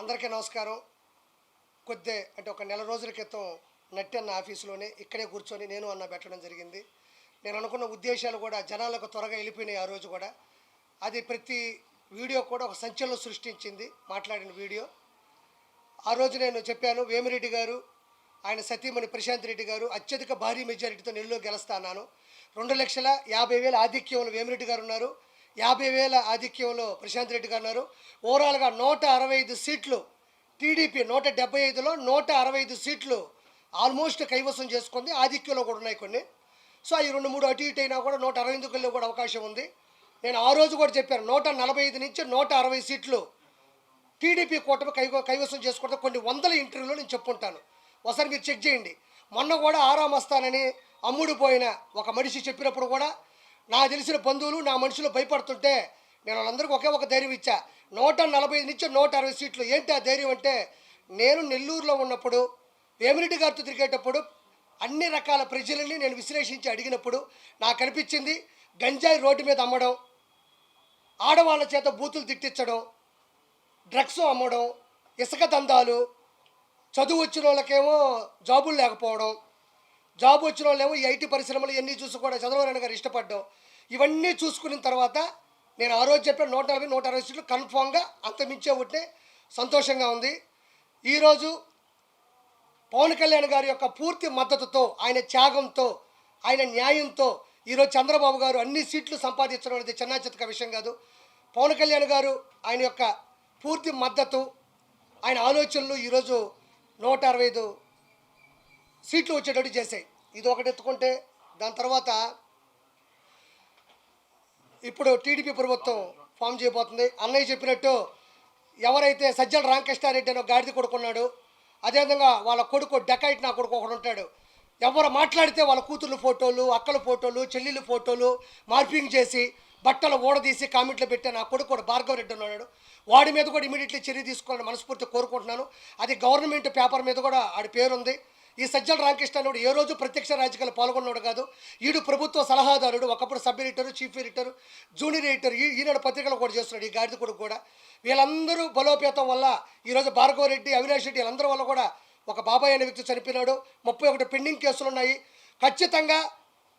అందరికీ నమస్కారం. కొద్ది అంటే ఒక నెల రోజుల క్రితం నట్టన్న ఆఫీసులోనే ఇక్కడే కూర్చొని నేను అన్న పెట్టడం జరిగింది. నేను అనుకున్న ఉద్దేశాలు కూడా జనాలకు త్వరగా వెళ్ళిపోయినాయి ఆ రోజు కూడా. అది ప్రతి వీడియో కూడా ఒక సంచలనం సృష్టించింది మాట్లాడిన వీడియో. ఆ రోజు నేను చెప్పాను వేమిరెడ్డి గారు ఆయన సతీమణి ప్రశాంత్ రెడ్డి గారు అత్యధిక భారీ మెజారిటీతో నెల్లూరు గెలుస్తా అన్నాను. రెండు లక్షల యాభై వేల ఆధిక్యంలో వేమిరెడ్డి గారు ఉన్నారు. యాభై వేల ఆధిక్యంలో ప్రశాంత్ రెడ్డి గారు ఉన్నారు. ఓవరాల్గా నూట అరవై ఐదు సీట్లు టీడీపీ నూట డెబ్బై ఐదులో నూట అరవై ఐదు సీట్లు ఆల్మోస్ట్ కైవసం చేసుకుంది. ఆధిక్యంలో కూడా ఉన్నాయి కొన్ని. సో ఈ రెండు మూడు అటు ఇటు అయినా కూడా నూట అరవై వెళ్ళే కూడా అవకాశం ఉంది. నేను ఆ రోజు కూడా చెప్పాను నూట నలభై ఐదు నుంచి నూట అరవై సీట్లు టీడీపీ కూటమి కై కైవసం చేసుకుంటే కొన్ని వందల ఇంటర్వ్యూలో నేను చెప్పుంటాను. ఒకసారి మీరు చెక్ చేయండి. మొన్న కూడా ఆరామస్తానని అమ్ముడు పోయిన ఒక మనిషి చెప్పినప్పుడు కూడా నా తెలిసిన బంధువులు నా మనుషులు భయపడుతుంటే నేను వాళ్ళందరికీ ఒకే ఒక ధైర్యం ఇచ్చా. నూట నలభై ఐదు నుంచి నూట అరవై సీట్లు. ఏంటి ఆ ధైర్యం అంటే నేను నెల్లూరులో ఉన్నప్పుడు వేమిరెడ్డి గారితో తిరిగేటప్పుడు అన్ని రకాల ప్రజలని నేను విశ్లేషించి అడిగినప్పుడు నాకు అనిపించింది గంజాయి రోడ్డు మీద అమ్మడం ఆడవాళ్ళ చేత బూతులు తిట్టించడం డ్రగ్స్ అమ్మడం ఇసుక దందాలు చదువు వచ్చిన వాళ్ళకేమో జాబులు లేకపోవడం జాబ్ వచ్చిన వాళ్ళేమో ఈ ఐటీ పరిశ్రమలు ఇవన్నీ చూసి కూడా చంద్రబాబు గారు ఇష్టపడ్డం. ఇవన్నీ చూసుకున్న తర్వాత నేను ఆ రోజు చెప్పిన నూట నలభై నూట అరవై సీట్లు కన్ఫామ్గా అంతమించే ఉంటే సంతోషంగా ఉంది. ఈరోజు పవన్ కళ్యాణ్ గారి యొక్క పూర్తి మద్దతుతో ఆయన త్యాగంతో ఆయన న్యాయంతో ఈరోజు చంద్రబాబు గారు అన్ని సీట్లు సంపాదించడం అనేది చిన్నచితక విషయం కాదు. పవన్ కళ్యాణ్ గారు ఆయన యొక్క పూర్తి మద్దతు ఆయన ఆలోచనలు ఈరోజు నూట అరవై ఐదు సీట్లు వచ్చేటట్టు చేసాయి. ఇది ఒకటి ఎత్తుకుంటే దాని తర్వాత ఇప్పుడు టీడీపీ ప్రభుత్వం ఫామ్ చేయబోతుంది. అన్నయ్య చెప్పినట్టు ఎవరైతే సజ్జల రామకృష్ణారెడ్డి అని ఒక గాడిద కొడుకున్నాడు అదేవిధంగా వాళ్ళ కొడుకు డెకైట్ నా కొడుకు ఒకడు ఉంటాడు. ఎవరు మాట్లాడితే వాళ్ళ కూతుర్ల ఫోటోలు అక్కల ఫోటోలు చెల్లెళ్ళ ఫోటోలు మార్పింగ్ చేసి బట్టలు ఊడదీసి కామెంట్లు పెట్టే నా కొడుకు కూడా భార్గవ రెడ్డి ఉన్నాడు. వాడి మీద కూడా ఇమీడియట్లీ చర్య తీసుకోవాలని మనస్ఫూర్తి కోరుకుంటున్నాను. అది గవర్నమెంట్ పేపర్ మీద కూడా ఆడి పేరుంది. ఈ సజ్జల రామకృష్ణ ఏ రోజు ప్రత్యక్ష రాజకీయాలు పాల్గొన్నాడు కాదు. ఈడు ప్రభుత్వ సలహాదారుడు ఒకప్పుడు sub editor chief editor junior editor ఈ ఈనాడు పత్రికలు కూడా చేస్తున్నాడు ఈ గాడిద కొడుకు కూడా. వీళ్ళందరూ బలోపేతం వల్ల ఈరోజు భార్గవ రెడ్డి అవినాష్ రెడ్డి వీళ్ళందరి వల్ల కూడా ఒక బాబాయ్ అనే వ్యక్తి చనిపోయినాడు. ముప్పై ఒకటి పెండింగ్ కేసులు ఉన్నాయి. ఖచ్చితంగా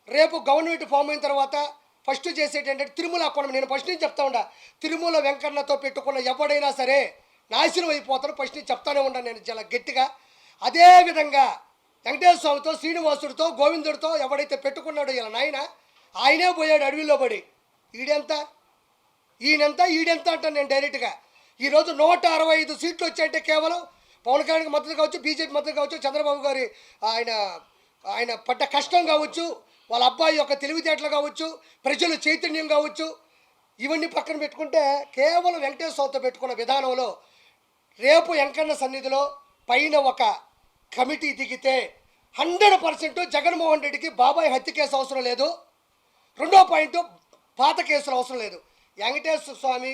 రేపు గవర్నమెంట్ ఫామ్ అయిన తర్వాత ఫస్ట్ చేసేటంటే తిరుమల అకౌంట్ నేను ఫస్ట్ నుంచి చెప్తా ఉండా తిరుమల వెంకన్నతో పెట్టుకున్న ఎవడైనా సరే నాశనం అయిపోతాను ఫస్ట్ నుంచి చెప్తానే ఉన్నాను నేను చాలా గట్టిగా. అదేవిధంగా వెంకటేశ్వర స్వామితో శ్రీనివాసుడితో గోవిందుడితో ఎవడైతే పెట్టుకున్నాడో ఇలా నాయన ఆయనే పోయాడు అడవిలో పడి. ఈడెంత? ఈయనెంత? ఈడెంత అంటాను నేను డైరెక్ట్గా. ఈరోజు నూట అరవై ఐదు సీట్లు వచ్చాయంటే కేవలం పవన్ కళ్యాణ్కి మద్దతు కావచ్చు బీజేపీ మద్దతు కావచ్చు చంద్రబాబు గారి ఆయన ఆయన పడ్డ కష్టం కావచ్చు వాళ్ళ అబ్బాయి యొక్క తెలివితేటలు కావచ్చు ప్రజలు చైతన్యం కావచ్చు ఇవన్నీ పక్కన పెట్టుకుంటే కేవలం వెంకటేశ్వర స్వామితో పెట్టుకున్న విధానంలో రేపు వెంకన్న సన్నిధిలో పైన ఒక కమిటీ దిగితే హండ్రెడ్ పర్సెంట్ జగన్మోహన్ రెడ్డికి బాబాయ్ హత్య కేసు అవసరం లేదు. రెండో పాయింట్ పాత కేసులు అవసరం లేదు. వెంకటేశ్వర స్వామి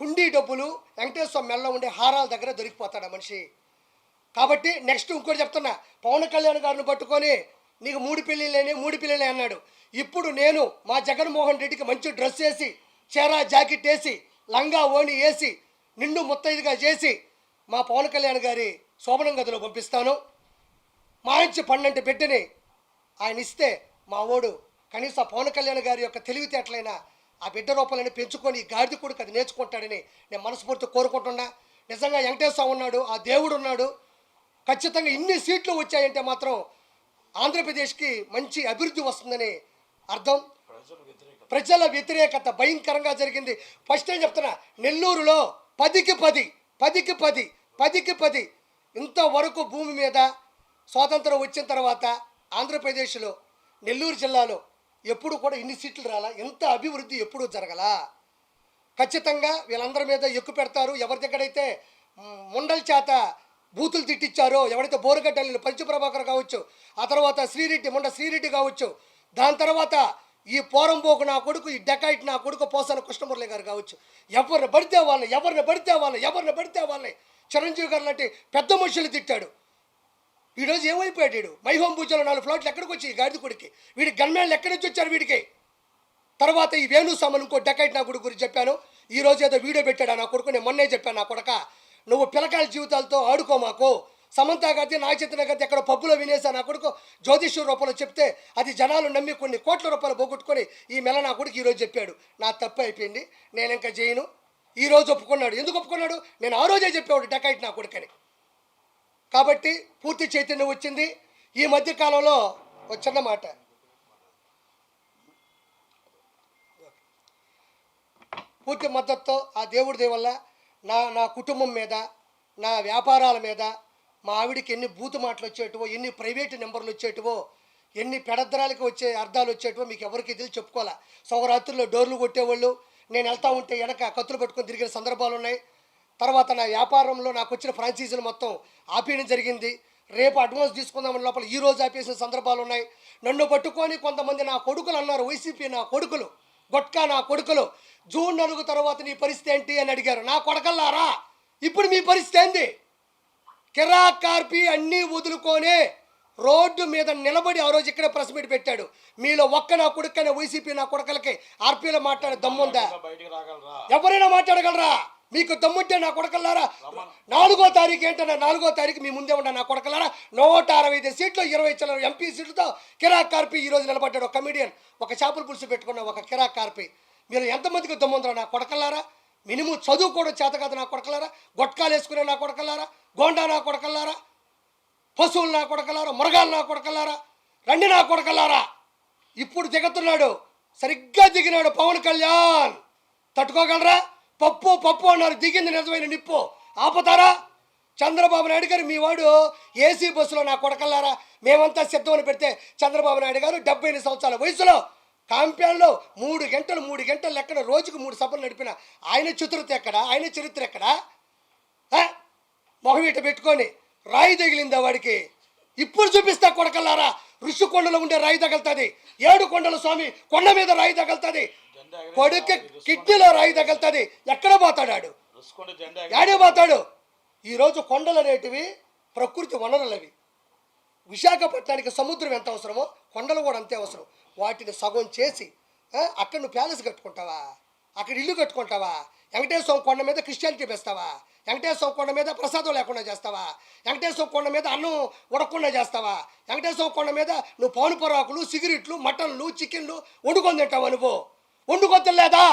హుండీ డబ్బులు వెంకటేశ్వర స్వామి మెల్ల ఉండే హారాల దగ్గర దొరికిపోతాడు మనిషి. కాబట్టి నెక్స్ట్ ఇంకోటి చెప్తున్నా పవన్ కళ్యాణ్ గారిని పట్టుకొని నీకు మూడు పెళ్ళిళ్ళని మూడు పిల్లలే అన్నాడు. ఇప్పుడు నేను మా జగన్మోహన్ రెడ్డికి మంచి డ్రెస్ వేసి చీర జాకెట్ వేసి లంగా ఓణి వేసి నిండు ముత్తైదుగా చేసి మా పవన్ కళ్యాణ్ గారి శోభనం గదిలో పంపిస్తాను. మాయించి పన్నెండు బిడ్డని ఆయన ఇస్తే మా ఓడు కనీసం పవన్ కళ్యాణ్ గారి యొక్క తెలివితేటలైన ఆ బిడ్డ రూపాలని పెంచుకొని ఈ గాడిద కొడుకు అది నేర్చుకుంటాడని నేను మనస్ఫూర్తి కోరుకుంటున్నా. నిజంగా వెంకటేశ్వర ఉన్నాడు ఆ దేవుడు ఉన్నాడు. ఖచ్చితంగా ఇన్ని సీట్లు వచ్చాయంటే మాత్రం ఆంధ్రప్రదేశ్కి మంచి అభివృద్ధి వస్తుందని అర్థం. ప్రజల వ్యతిరేకత భయంకరంగా జరిగింది. ఫస్ట్ ఏం చెప్తున్నా? నెల్లూరులో పదికి పది పదికి పది పదికి పది ఇంతవరకు భూమి మీద స్వాతంత్రం వచ్చిన తర్వాత ఆంధ్రప్రదేశ్లో నెల్లూరు జిల్లాలో ఎప్పుడు కూడా ఇన్ని సీట్లు రాలా? ఎంత అభివృద్ధి ఎప్పుడు జరగలా? ఖచ్చితంగా వీళ్ళందరి మీద ఎక్కువ పెడతారు. ఎవరి దగ్గరైతే ముండల చేత బూతులు తిట్టించారో ఎవరైతే బోరుగడ్డలు పంచప్రభాకర్ కావచ్చు ఆ తర్వాత శ్రీరెడ్డి ముండ శ్రీరెడ్డి కావచ్చు దాని తర్వాత ఈ పోరంబోకు నా కొడుకు ఈ డెకాయిట్ నా కొడుకు పోసాన కృష్ణమురళి గారు కావచ్చు ఎవరిని పడితే వాళ్ళని ఎవరిని పడితే వాళ్ళని ఎవరిని పడితే వాళ్ళని చిరంజీవి గారు లాంటి పెద్ద మనుషులు తిట్టాడు. ఈరోజు ఏమైపోయాడు వీడు? మైహోం పూజలో నాలుగు ఫ్లాట్లు ఎక్కడికి వచ్చి గాడిద కొడుకి వీడి గన్మేళ్ళు ఎక్కడి నుంచి వచ్చారు వీడికి? తర్వాత ఈ వేణు సామాన్ ఇంకో డెకైట్ నా కొడుకు గురించి చెప్పాను. ఈ రోజు ఏదో వీడియో పెట్టాడు నా కొడుకు. నేను మొన్నే చెప్పాను నా కొడక. నువ్వు పిల్లకాయల జీవితాలతో ఆడుకో మాకు. సమంత గారి నా గారి ఎక్కడ పబ్బులో వినేసా నా కొడుకు. జ్యోతిష్య రూపంలో చెప్తే అది జనాలు నమ్మి కొన్ని కోట్ల రూపాయలు పోగొట్టుకొని ఈ మెల నా కొడుకు ఈరోజు చెప్పాడు. నా తప్పు అయిపోయింది. నేను ఇంకా చేయను ఈ రోజు ఒప్పుకున్నాడు. ఎందుకు ఒప్పుకున్నాడు? నేను ఆ రోజే చెప్పేవాడు డెకాయిట్ నా కొడుకని. కాబట్టి పూర్తి చైతన్యం వచ్చింది. ఈ మధ్య కాలంలో ఒక చిన్న మాట. పూర్తి మద్దతుతో ఆ దేవుడి దయ వల్ల నా నా కుటుంబం మీద నా వ్యాపారాల మీద మా ఆవిడికి ఎన్ని బూతు మాటలు వచ్చేటివో ఎన్ని ప్రైవేట్ నెంబర్లు వచ్చేటివో ఎన్ని పెడద్రాలకి వచ్చే అర్థాలు వచ్చేటివో మీకు ఎవరికి తెలిసి చెప్పుకోవాలా? సౌరాత్రుల్లో డోర్లు కొట్టేవాళ్ళు నేను వెళ్తా ఉంటే వెనక కత్తులు పట్టుకొని తిరిగిన సందర్భాలు ఉన్నాయి. తర్వాత నా వ్యాపారంలో నాకు వచ్చిన ఫ్రాంచైజీలు మొత్తం ఆపేయడం జరిగింది. రేపు అడ్వాన్స్ తీసుకుందామని లోపల ఈ రోజు ఆపేసిన సందర్భాలు ఉన్నాయి. నన్ను పట్టుకొని కొంతమంది నా కొడుకులు అన్నారు వైసీపీ నా కొడుకులు గొట్కా నా కొడుకులు జూన్ నలుగు తర్వాత నీ పరిస్థితి ఏంటి అని అడిగారు. నా కొడకల్లారా? ఇప్పుడు మీ పరిస్థితి ఏంది? కిరా కార్పి అన్నీ వదులుకొనే రోడ్డు మీద నిలబడి ఆ రోజు ఇక్కడే ప్రెస్ మీట్ పెట్టాడు. మీలో ఒక్క నా కొడుకనే వైసీపీ నా కొడకలకి ఆర్పీలో మాట్లాడే దమ్ముందా ఎవరైనా మాట్లాడగలరా? మీకు దమ్ముంటే నా కొడకల్లారా నాలుగో తారీఖు ఏంటన్నా నాలుగో తారీఖు మీ ముందే ఉన్న నా కొడకల్లారా నూట అరవై ఐదు సీట్లు ఇరవై చిల్లర ఎంపీ సీట్లతో కిరాక్ కార్పి ఈ రోజు నిలబడ్డాడు. ఒక కమిడియన్ ఒక చేపల పులుసు పెట్టుకున్న ఒక కిరాక్ కార్పి. మీరు ఎంతమందికి దమ్ముందరా నా కొడకల్లారా మినిమం చదువు కూడా చేత కాదు నా కొడకల్లారా గొట్కాలు వేసుకునే నా కొడకల్లారా గోండా నా కొడకల్లారా పశువులు నా కొడకలారా మృగాలు నా కొడకలారా రండి నా కొడకలారా. ఇప్పుడు దిగుతున్నాడు సరిగ్గా దిగినాడు పవన్ కళ్యాణ్. తట్టుకోగలరా? పప్పు పప్పు అన్నారు దిగింది నిజమైన నిప్పు. ఆపుతారా? చంద్రబాబు నాయుడు గారు మీ వాడు ఏసీ బస్సులో నా కొడకల్లారా మేమంతా సిద్ధమని పెడితే చంద్రబాబు నాయుడు గారు డెబ్బై ఎనిమిది సంవత్సరాల వయసులో కాంప్యాన్లో మూడు గంటలు మూడు గంటలు లెక్కన రోజుకు మూడు సభలు నడిపిన ఆయన చతురత ఎక్కడ? ఆయన చరిత్ర ఎక్కడ? మొహం ఇట పెట్టుకొని రాయి తగిలిందా వాడికి ఇప్పుడు చూపిస్తా కొడకల్లారా. ఋషికొండలో ఉండే రాయి తగులుతుంది. ఏడు కొండల స్వామి కొండ మీద రాయి తగులుతుంది. కొడుకు కిడ్నీలో రాయి తగులుతుంది. ఎక్కడ పోతాడాడు? యాడే పోతాడు? ఈరోజు కొండలు అనేటివి ప్రకృతి వనరులు అవి విశాఖపట్నానికి సముద్రం ఎంత అవసరమో కొండలు కూడా అంతే అవసరం. వాటిని సగం చేసి అక్కడ నువ్వు ప్యాలెస్ కట్టుకుంటావా? అక్కడ ఇల్లు కట్టుకుంటావా? వెంకటేశ్వర కొండ మీద క్రిస్టియానిటీ పెస్తావా వెంకటేశ్వర కొండ మీద ప్రసాదం లేకుండా చేస్తావా? వెంకటేశ్వర కొండ మీద అన్నం ఉడకుండా చేస్తావా? వెంకటేశ్వర కొండ మీద నువ్వు పౌను పొరాకులు సిగరెట్లు మటన్లు చికెన్లు వండుకొని తింటావా నువ్వు? వండుకొని లేదా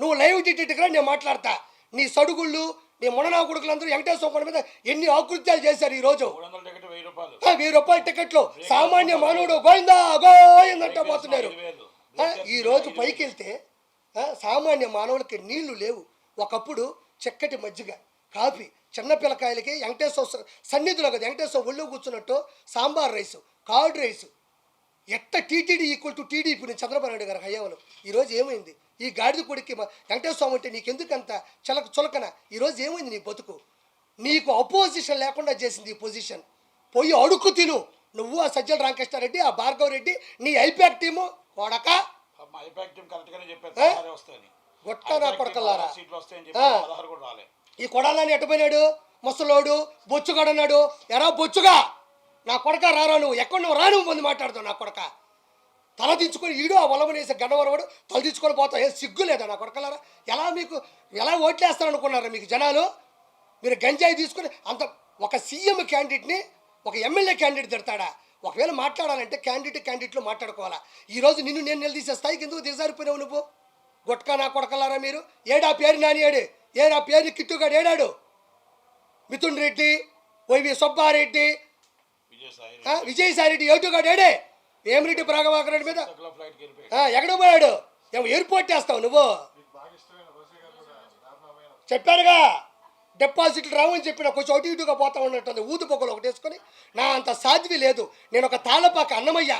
నువ్వు లైవ్ టికెట్గా నేను మాట్లాడతా. నీ సడుగుళ్ళు నీ ముననా కొడుకులందరూ వెంకటేశ్వర కొండ మీద ఎన్ని ఆకృత్యాలు చేశారు ఈరోజు? వెయ్యి రూపాయలు. టికెట్లు. సామాన్య మానవుడు గోయిందా గోయిందంట పోతున్నారు. ఐదు వేలు. ఆ, ఈ రోజు పైకి వెళ్తే సామాన్య మానవులకి నీళ్ళు లేవు. ఒకప్పుడు చక్కటి మజ్జిగ కాఫీ చిన్నపిల్లకాయలకి వెంకటేశ్వర సన్నిధిలో కదా వెంకటేశ్వర ఒళ్ళు కూర్చున్నట్టు సాంబార్ రైస్ కార్డ్ రైస్. ఎట్ట టీటీడీ ఈక్వల్ టు టీడీపీ నేను చంద్రబాబు నాయుడు గారు హయాంలో. ఈరోజు ఏమైంది? ఈ గాడిద కొడుక్కి మా వెంకటేశ్వర స్వామి అంటే నీకెందుకంత చలక చులకన? ఈరోజు ఏమైంది నీ బతుకు? నీకు అపోజిషన్ లేకుండా చేసింది ఈ పొజిషన్ పోయి అడుక్కు తిను. నువ్వు ఆ సజ్జల రామకృష్ణారెడ్డి ఆ భార్గవరెడ్డి నీ ఐపాక్ టీము కొడక గొట్ట నా కొడకల్లారా ఈ కొడాలని ఎట్టపోయినాడు ముసలోడు బొచ్చుగాడన్నాడు ఎరా బొచ్చుగా నా కొడక రారా నువ్వు? ఎక్కడ నువ్వు? రాను మంది మాట్లాడుతావు నా కొడక. తల దించుకొని ఈడు ఆ వలవనేసే గన్నవరవాడు తల దించుకొని పోతావు. ఏ సిగ్గు లేదా నా కొడకలారా ఎలా మీకు ఎలా ఓట్లేస్తారనుకున్నారా మీకు జనాలు? మీరు గంజాయి తీసుకుని అంత ఒక సీఎం క్యాండిడేట్ని ఒక ఎమ్మెల్యే క్యాండిడేట్ తిడతాడా? ఒకవేళ మాట్లాడాలంటే క్యాండిడేట్ క్యాండిడేట్లు మాట్లాడుకోవాలా. ఈరోజు నిన్ను నేను నిలదీసే స్థాయికి ఎందుకు దిగజారిపోయినావు నువ్వు? గుట్కా నా కొడకలారా మీరు? ఏడా పేరు నానియాడు ఏడా పేరు కిట్టుగాడు ఏడాడు? మిథున్ రెడ్డి వైవి సుబ్బారెడ్డి విజయసాయి ఆ, విజయసాయి రెడ్డి ఏటుగాడు ఏడే? వేమిరెడ్డి ప్రాగవాకర్ రెడ్డి మీద ఎక్కడికి పోయాడు? ఏమో ఎయిర్పోర్ట్ చేస్తావు నువ్వు. చెప్పారుగా డిపాజిట్లు రావని చెప్పిన కొంచెం అటు ఇటుగా పోతా ఉన్నట్టుంది. ఊదు పొగలు ఒకటి వేసుకొని నా అంత సాధ్వి లేదు. నేను ఒక తాళపాక అన్నమయ్య.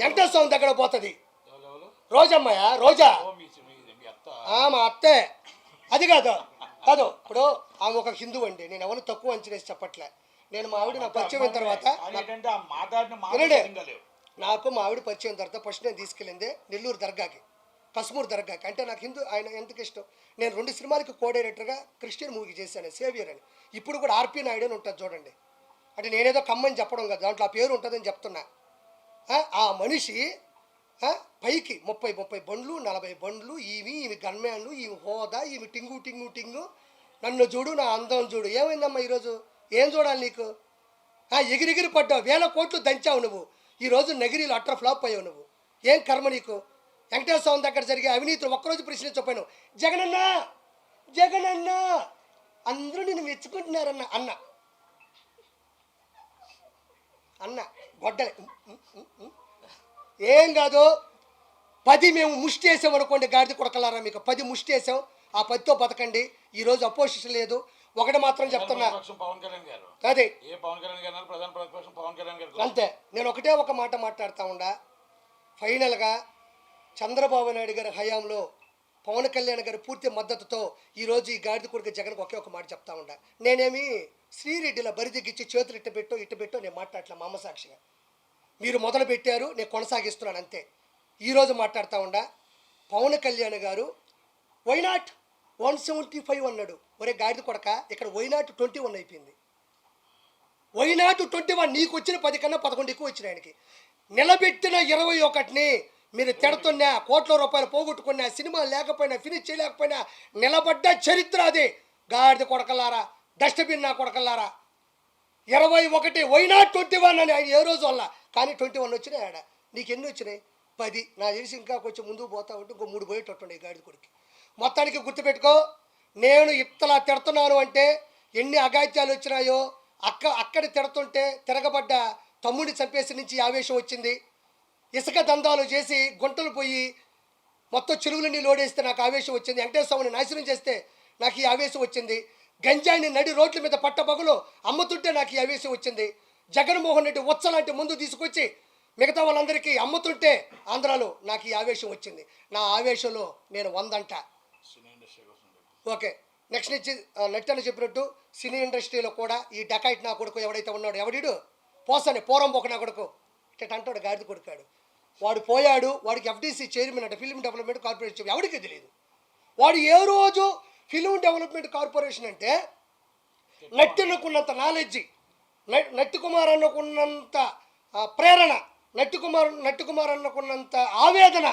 వెంకటేశ్వర స్వామి దగ్గర పోతుంది. రోజమ్మయ్య? రోజా? మీ అత్త. అది కాదు. కాదు ఇప్పుడు ఆమె ఒక హిందూ అండి. నేను ఎవరు తక్కువ అంచనేసి చెప్పట్లే. నేను మా ఆవిడ నా పరిచయం తర్వాత నాకు మా ఆవిడ పరిచయం తర్వాత ఫస్ట్ నేను తీసుకెళ్ళింది నెల్లూరు దర్గాకి. కస్మూర్ దర్గాకి. అంటే నాకు హిందూ ఆయన ఎందుకు ఇష్టం? నేను రెండు సినిమాలకి కో డైరెక్టర్గా క్రిస్టియన్ మూవీ చేశాను సేవియర్ అని. ఇప్పుడు కూడా ఆర్పి నాయుడు అని ఉంటుంది చూడండి. అంటే నేనేదో కమ్మని చెప్పడం కదా. దాంట్లో ఆ పేరు ఉంటుందని చెప్తున్నా. ఆ, మనిషి పైకి ముప్పై ముప్పై బండ్లు నలభై బండ్లు ఈవి ఈమె గన్మ్యాన్లు ఈమె హోదా ఈమె టింగు టింగు టింగు. నన్ను చూడు నా అందం చూడు. ఏమైందమ్మా ఈరోజు? ఏం చూడాలి నీకు? ఎగిరిగిరి పడ్డావు. వేల కోట్లు దంచావు నువ్వు. ఈరోజు నగిరిలో అట్ర ఫ్లాప్ అయ్యావు నువ్వు. ఏం కర్మ నీకు? వెంకటేశ్వర స్వామి దగ్గర జరిగే అవినీతులు ఒక్కరోజు ప్రశ్నించకపోయాను జగనన్న! జగనన్న! అందరూ నిన్ను మెచ్చుకుంటున్నారన్న అన్న. అన్న గొడ్డలే. ఉమ్. ఏం కాదు పది మేము ముష్టి వేసాం అనుకోండి గాడిద కొడకలారా మీకు? పది ముష్టి వేసాం ఆ పదితో బతకండి. ఈరోజు అపోజిషన్ లేదు. ఒకటి మాత్రం చెప్తున్నా. ప్రతిపక్షం పవన్ కళ్యాణ్ గారు. అదే. ఏ పవన్ కళ్యాణ్ గారు అన్నారు? ప్రధాన ప్రతిపక్షం పవన్ కళ్యాణ్ గారు అంతే. నేను ఒకటే ఒక మాట మాట్లాడుతూ ఉండా. ఫైనల్గా చంద్రబాబు నాయుడు గారి హయాంలో పవన్ కళ్యాణ్ గారి పూర్తి మద్దతుతో ఈరోజు ఈ గాడిద కొడుకు జగన్కి ఒకే ఒక మాట చెప్తా ఉండా నేనేమి శ్రీరెడ్డిలో బరిదిగిచ్చి చేతులు ఇట్ట పెట్టో ఇట్ట పెట్టో నేను మాట్లాడలే మా అమ్మ సాక్షిగా. మీరు మొదలు పెట్టారు నేను కొనసాగిస్తున్నాను అంతే. ఈరోజు మాట్లాడుతూ ఉండా పవన్ కళ్యాణ్ గారు వైనాట్ వన్ సెవెంటీ ఫైవ్ అన్నాడు. ఒరే గాడిద కొడక ఇక్కడ వైనాట్ ట్వంటీ వన్ అయిపోయింది. వైనాట్ ట్వంటీ వన్ నీకు వచ్చిన పది కన్నా పదకొండు ఎక్కువ వచ్చిన ఆయనకి. నిలబెట్టిన ఇరవై ఒకటిని మీరు తిడుతున్నా కోట్ల రూపాయలు పోగొట్టుకున్నా సినిమా లేకపోయినా ఫినిష్ చేయలేకపోయినా నిలబడ్డ చరిత్ర అది. గాడిద కొడకల్లారా డస్ట్బిన్ నా కొడకల్లారా? ఇరవై ఒకటి వైనా ట్వంటీ వన్ అని ఆయన ఏ రోజు వల్ల కానీ ట్వంటీ వన్ వచ్చినాయి ఆడ. నీకు ఎన్ని వచ్చినాయి? పది. నా తెలిసి ఇంకా కొంచెం ముందుకు పోతా ఉంటే ఇంకో మూడు పోయేటట్టుండే గాడిద కొడుకు మొత్తానికి గుర్తుపెట్టుకో నేను ఇత్తలా తిడుతున్నాను అంటే ఎన్ని అగాత్యాలు వచ్చినాయో అక్క అక్కడ తిడుతుంటే తిరగబడ్డ తమ్ముడిని చంపేసి నుంచి ఆవేశం వచ్చింది. ఇసుక దందాలు చేసి గుంటలు పోయి మొత్తం చెరువులన్నీ లోడేస్తే నాకు ఆవేశం వచ్చింది. వెంకటేశ్వరని స్వామిని నాశనం చేస్తే నాకు ఈ ఆవేశం వచ్చింది. గంజాయిని నడి రోడ్ల మీద పట్టపగలు అమ్ముతుంటే నాకు ఈ ఆవేశం వచ్చింది. జగన్మోహన్ రెడ్డి లాంటి ముందు తీసుకొచ్చి మిగతా వాళ్ళందరికీ అమ్ముతుంటే ఆంధ్రాలో నాకు ఈ ఆవేశం వచ్చింది. నా ఆవేశంలో నేను వందంట. ఓకే. నెక్స్ట్ నుంచి నెట్టని చెప్పినట్టు సినీ ఇండస్ట్రీలో కూడా ఈ డకాయిట్ నా కొడుకు ఎవడైతే ఉన్నాడో ఎవడీడు? పోసని పోరం పోక నా కొడుకు. ఇట్ట అంటాడు గాడిద కొడుకాడు. వాడు పోయాడు వాడికి ఎఫ్డీసీ చైర్మన్ అంటే ఫిల్మ్ డెవలప్మెంట్ కార్పొరేషన్ ఎవరికీ తెలియదు వాడు ఏ రోజు ఫిల్మ్ డెవలప్మెంట్ కార్పొరేషన్ అంటే నట్టినకున్నంత నాలెడ్జి న- నట్టి కుమార్ అన్నకున్నంత ప్రేరణ నట్టి కుమార్ నట్టి కుమార్ అన్నకున్నంత ఆవేదన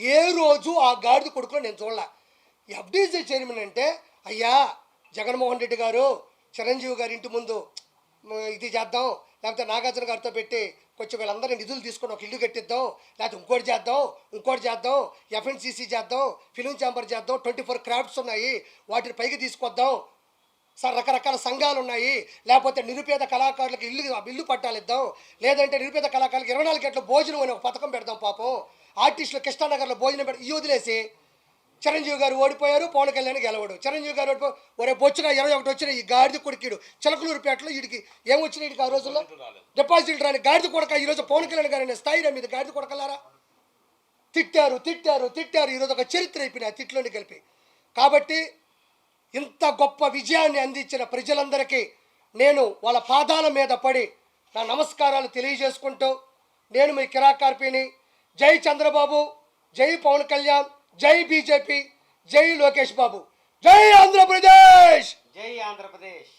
ఏ రోజు ఆ గాడిద కొడుకులో నేను చూడలే. ఎఫ్డీసీ చైర్మన్ అంటే అయ్యా జగన్మోహన్ రెడ్డి గారు చిరంజీవి గారి ఇంటి ముందు ఇది చేద్దాం. లేకపోతే నాగార్జున గారితో పెట్టి కొంచెం వీళ్ళందరినీ నిధులు తీసుకొని ఒక ఇల్లు కట్టిద్దాం. లేకపోతే ఇంకోటి చేద్దాం ఇంకోటి చేద్దాం ఎఫ్ఎన్సీసీ చేద్దాం ఫిలిం ఛాంబర్ చేద్దాం. ట్వంటీ ఫోర్ క్రాఫ్ట్స్ ఉన్నాయి. వాటిని పైకి తీసుకొద్దాం. సార్ రకరకాల సంఘాలు ఉన్నాయి. లేకపోతే నిరుపేద కళాకారులకు ఇల్లు ఇల్లు పట్టాలిద్దాం. లేదంటే నిరుపేద కళాకారులకు ఇరవై నాలుగు గంటల భోజనం అనే ఒక పథకం పెడదాం పాపం. ఆర్టిస్టులు కృష్ణానగర్లో భోజనం పెడ ఈ వదిలేసి చిరంజీవి గారు ఓడిపోయారు పవన్ కళ్యాణ్ గెలవడు. చిరంజీవి గారు ఓడిపో ఒరే బొచ్చుగా ఇరవై ఒకటి వచ్చిన ఈ గాడిద కొడుకుడు. చిలకలూరుపేటలో వీడికి ఏమొచ్చినాయి వీడికి ఆ రోజుల్లో? డిపాజిట్ రాని గాడిద కొడక ఈరోజు పవన్ కళ్యాణ్ గారు అనే స్థాయి మీద గాడిద కొడకలారా? తిట్టారు తిట్టారు తిట్టారు. ఈరోజు ఒక చరిత్ర అయిపోయింది ఆ తిట్లోని కలిపి కాబట్టి ఇంత గొప్ప విజయాన్ని అందించిన ప్రజలందరికీ నేను వాళ్ళ పాదాల మీద పడి నా నమస్కారాలు తెలియజేసుకుంటూ నేను మీ కిరాకార్పిని జై చంద్రబాబు జై పవన్ కళ్యాణ్. జై బీజేపీ జై లోకేష్ బాబు. జై ఆంధ్రప్రదేశ్! జై ఆంధ్రప్రదేశ్!